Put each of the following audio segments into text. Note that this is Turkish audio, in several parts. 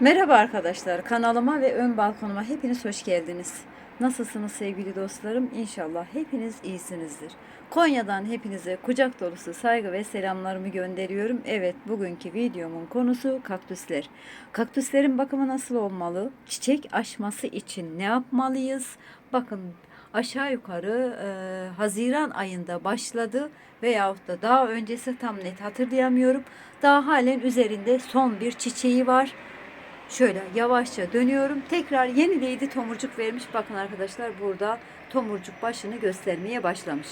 Merhaba arkadaşlar, kanalıma ve ön balkonuma hepiniz hoş geldiniz. Nasılsınız sevgili dostlarım? İnşallah hepiniz iyisinizdir. Konya'dan hepinize kucak dolusu saygı ve selamlarımı gönderiyorum. Evet, bugünkü videomun konusu kaktüsler. Kaktüslerin bakımı nasıl olmalı? Çiçek açması için ne yapmalıyız? Bakın aşağı yukarı e, Haziran ayında başladı veyahut da daha öncesi tam net hatırlayamıyorum. Daha halen üzerinde son bir çiçeği var. Şöyle yavaşça dönüyorum. Tekrar yeni değdi tomurcuk vermiş. Bakın arkadaşlar burada tomurcuk başını göstermeye başlamış.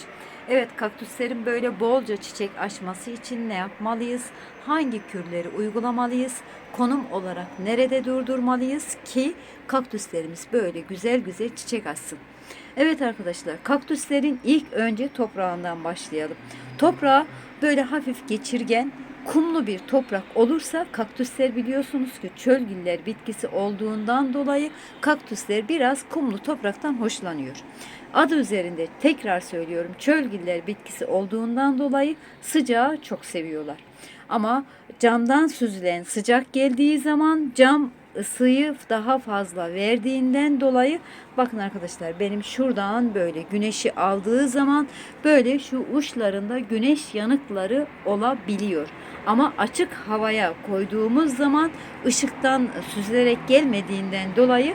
Evet kaktüslerin böyle bolca çiçek açması için ne yapmalıyız? Hangi kürleri uygulamalıyız? Konum olarak nerede durdurmalıyız ki kaktüslerimiz böyle güzel güzel çiçek açsın? Evet arkadaşlar kaktüslerin ilk önce toprağından başlayalım. Toprağı böyle hafif geçirgen kumlu bir toprak olursa kaktüsler biliyorsunuz ki çölgiller bitkisi olduğundan dolayı kaktüsler biraz kumlu topraktan hoşlanıyor. Adı üzerinde tekrar söylüyorum çölgiller bitkisi olduğundan dolayı sıcağı çok seviyorlar. Ama camdan süzülen sıcak geldiği zaman cam ısıyı daha fazla verdiğinden dolayı bakın arkadaşlar benim şuradan böyle güneşi aldığı zaman böyle şu uçlarında güneş yanıkları olabiliyor. Ama açık havaya koyduğumuz zaman ışıktan süzülerek gelmediğinden dolayı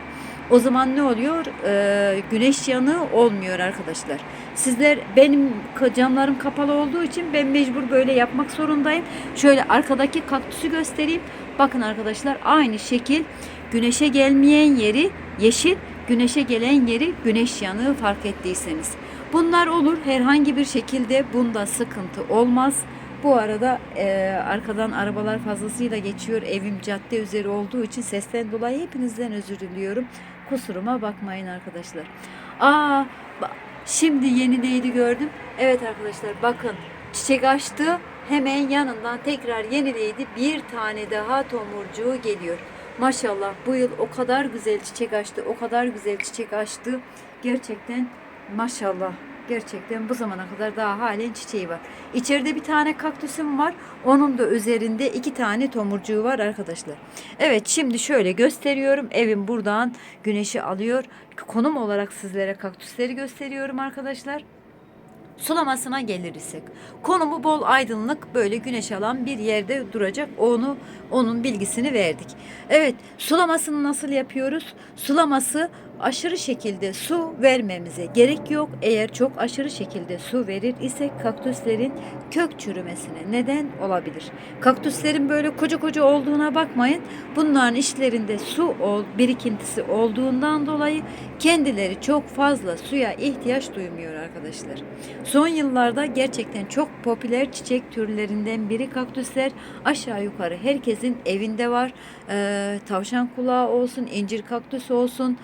o zaman ne oluyor? Ee, güneş yanığı olmuyor arkadaşlar. Sizler benim camlarım kapalı olduğu için ben mecbur böyle yapmak zorundayım. Şöyle arkadaki kaktüsü göstereyim. Bakın arkadaşlar aynı şekil güneşe gelmeyen yeri yeşil, güneşe gelen yeri güneş yanığı fark ettiyseniz. Bunlar olur. Herhangi bir şekilde bunda sıkıntı olmaz. Bu arada e, arkadan arabalar fazlasıyla geçiyor. Evim cadde üzeri olduğu için sesten dolayı hepinizden özür diliyorum. Kusuruma bakmayın arkadaşlar. Aa, şimdi yeni neydi gördüm. Evet arkadaşlar bakın çiçek açtı. Hemen yanından tekrar yenileydi. Bir tane daha tomurcuğu geliyor. Maşallah bu yıl o kadar güzel çiçek açtı. O kadar güzel çiçek açtı. Gerçekten maşallah. Gerçekten bu zamana kadar daha halen çiçeği var. İçeride bir tane kaktüsüm var. Onun da üzerinde iki tane tomurcuğu var arkadaşlar. Evet şimdi şöyle gösteriyorum. Evim buradan güneşi alıyor. Konum olarak sizlere kaktüsleri gösteriyorum arkadaşlar sulamasına gelirsek konumu bol aydınlık böyle güneş alan bir yerde duracak onu onun bilgisini verdik. Evet sulamasını nasıl yapıyoruz? Sulaması aşırı şekilde su vermemize gerek yok. Eğer çok aşırı şekilde su verir ise kaktüslerin kök çürümesine neden olabilir. Kaktüslerin böyle koca koca olduğuna bakmayın. Bunların içlerinde su birikintisi olduğundan dolayı kendileri çok fazla suya ihtiyaç duymuyor arkadaşlar. Son yıllarda gerçekten çok popüler çiçek türlerinden biri kaktüsler. Aşağı yukarı herkesin evinde var. Ee, tavşan kulağı olsun, incir kaktüsü olsun,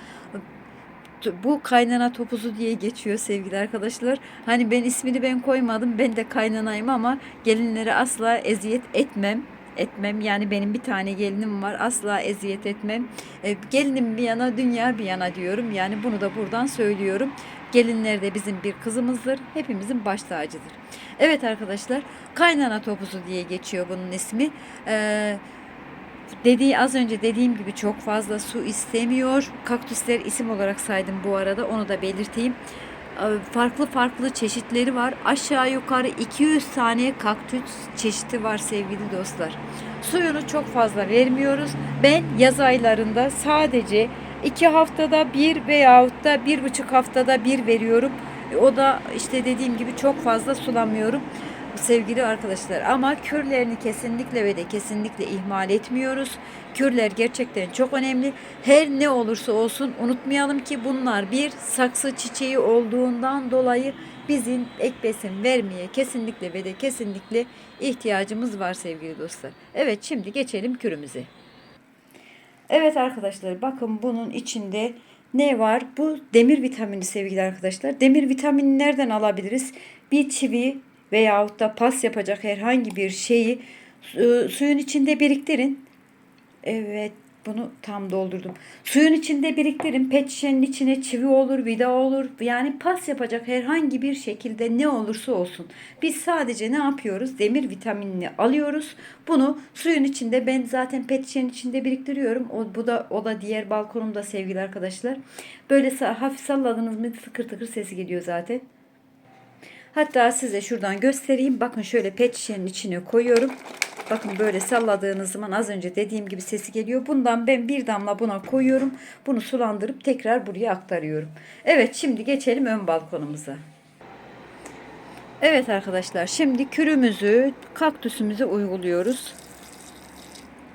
bu kaynana topuzu diye geçiyor sevgili arkadaşlar. Hani ben ismini ben koymadım. Ben de kaynanayım ama gelinlere asla eziyet etmem etmem. Yani benim bir tane gelinim var. Asla eziyet etmem. E, gelinim bir yana, dünya bir yana diyorum. Yani bunu da buradan söylüyorum. Gelinler de bizim bir kızımızdır. Hepimizin baş tacıdır. Evet arkadaşlar, kaynana topuzu diye geçiyor bunun ismi. Eee dediği az önce dediğim gibi çok fazla su istemiyor. Kaktüsler isim olarak saydım bu arada onu da belirteyim. Farklı farklı çeşitleri var. Aşağı yukarı 200 tane kaktüs çeşidi var sevgili dostlar. Suyunu çok fazla vermiyoruz. Ben yaz aylarında sadece iki haftada bir veyahut da bir buçuk haftada bir veriyorum. O da işte dediğim gibi çok fazla sulamıyorum sevgili arkadaşlar. Ama kürlerini kesinlikle ve de kesinlikle ihmal etmiyoruz. Kürler gerçekten çok önemli. Her ne olursa olsun unutmayalım ki bunlar bir saksı çiçeği olduğundan dolayı bizim ek besin vermeye kesinlikle ve de kesinlikle ihtiyacımız var sevgili dostlar. Evet şimdi geçelim kürümüze. Evet arkadaşlar bakın bunun içinde ne var? Bu demir vitamini sevgili arkadaşlar. Demir vitamini nereden alabiliriz? Bir çivi veyahut da pas yapacak herhangi bir şeyi suyun içinde biriktirin. Evet bunu tam doldurdum. Suyun içinde biriktirin. Pet şişenin içine çivi olur, vida olur. Yani pas yapacak herhangi bir şekilde ne olursa olsun. Biz sadece ne yapıyoruz? Demir vitaminini alıyoruz. Bunu suyun içinde ben zaten pet şişenin içinde biriktiriyorum. O, bu da o da diğer balkonumda sevgili arkadaşlar. Böyle hafif salladınız mı tıkır tıkır sesi geliyor zaten. Hatta size şuradan göstereyim. Bakın şöyle pet şişenin içine koyuyorum. Bakın böyle salladığınız zaman az önce dediğim gibi sesi geliyor. Bundan ben bir damla buna koyuyorum. Bunu sulandırıp tekrar buraya aktarıyorum. Evet şimdi geçelim ön balkonumuza. Evet arkadaşlar şimdi kürümüzü kaktüsümüze uyguluyoruz.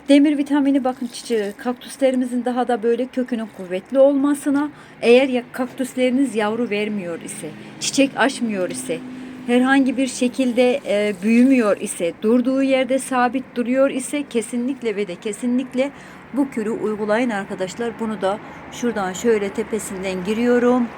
Demir vitamini bakın çiçeği kaktüslerimizin daha da böyle kökünün kuvvetli olmasına eğer kaktüsleriniz yavru vermiyor ise çiçek açmıyor ise herhangi bir şekilde e, büyümüyor ise durduğu yerde sabit duruyor ise kesinlikle ve de kesinlikle bu kürü uygulayın arkadaşlar. Bunu da şuradan şöyle tepesinden giriyorum.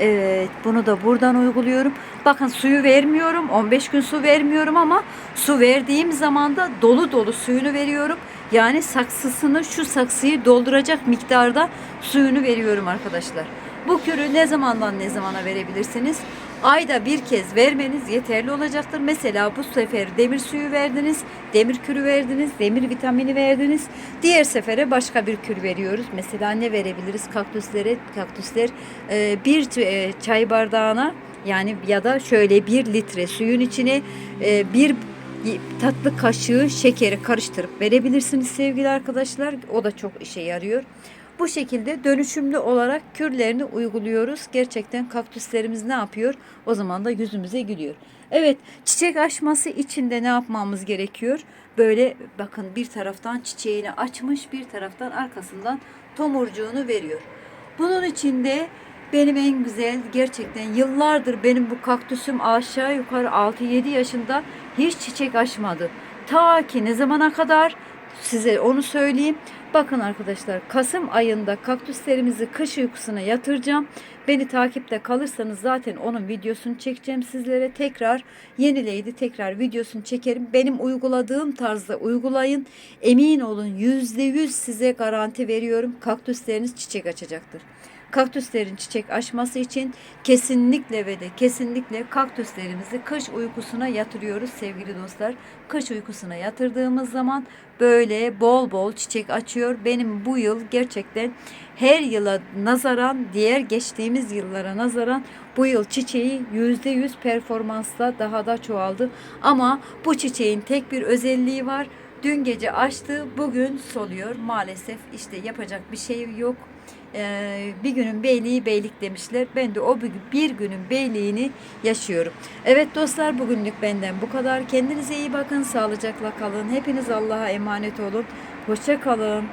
Evet, bunu da buradan uyguluyorum. Bakın suyu vermiyorum. 15 gün su vermiyorum ama su verdiğim zaman da dolu dolu suyunu veriyorum. Yani saksısını şu saksıyı dolduracak miktarda suyunu veriyorum arkadaşlar. Bu kürü ne zamandan ne zamana verebilirsiniz? Ayda bir kez vermeniz yeterli olacaktır. Mesela bu sefer demir suyu verdiniz, demir kürü verdiniz, demir vitamini verdiniz. Diğer sefere başka bir kür veriyoruz. Mesela ne verebiliriz kaktüslere? Kaktüsler e, bir e, çay bardağına yani ya da şöyle bir litre suyun içine e, bir tatlı kaşığı şekeri karıştırıp verebilirsiniz sevgili arkadaşlar. O da çok işe yarıyor. Bu şekilde dönüşümlü olarak kürlerini uyguluyoruz. Gerçekten kaktüslerimiz ne yapıyor? O zaman da yüzümüze gülüyor. Evet çiçek açması için de ne yapmamız gerekiyor? Böyle bakın bir taraftan çiçeğini açmış bir taraftan arkasından tomurcuğunu veriyor. Bunun içinde benim en güzel gerçekten yıllardır benim bu kaktüsüm aşağı yukarı 6-7 yaşında hiç çiçek açmadı. Ta ki ne zamana kadar size onu söyleyeyim. Bakın arkadaşlar Kasım ayında kaktüslerimizi kış uykusuna yatıracağım. Beni takipte kalırsanız zaten onun videosunu çekeceğim sizlere. Tekrar yenileydi tekrar videosunu çekerim. Benim uyguladığım tarzda uygulayın. Emin olun %100 size garanti veriyorum. Kaktüsleriniz çiçek açacaktır. Kaktüslerin çiçek açması için kesinlikle ve de kesinlikle kaktüslerimizi kış uykusuna yatırıyoruz sevgili dostlar. Kış uykusuna yatırdığımız zaman böyle bol bol çiçek açıyor. Benim bu yıl gerçekten her yıla nazaran diğer geçtiğimiz yıllara nazaran bu yıl çiçeği %100 performansla daha da çoğaldı. Ama bu çiçeğin tek bir özelliği var. Dün gece açtı, bugün soluyor. Maalesef işte yapacak bir şey yok. Ee, bir günün beyliği beylik demişler. Ben de o bir, günün beyliğini yaşıyorum. Evet dostlar bugünlük benden bu kadar. Kendinize iyi bakın, sağlıcakla kalın. Hepiniz Allah'a emanet olun. Hoşça kalın.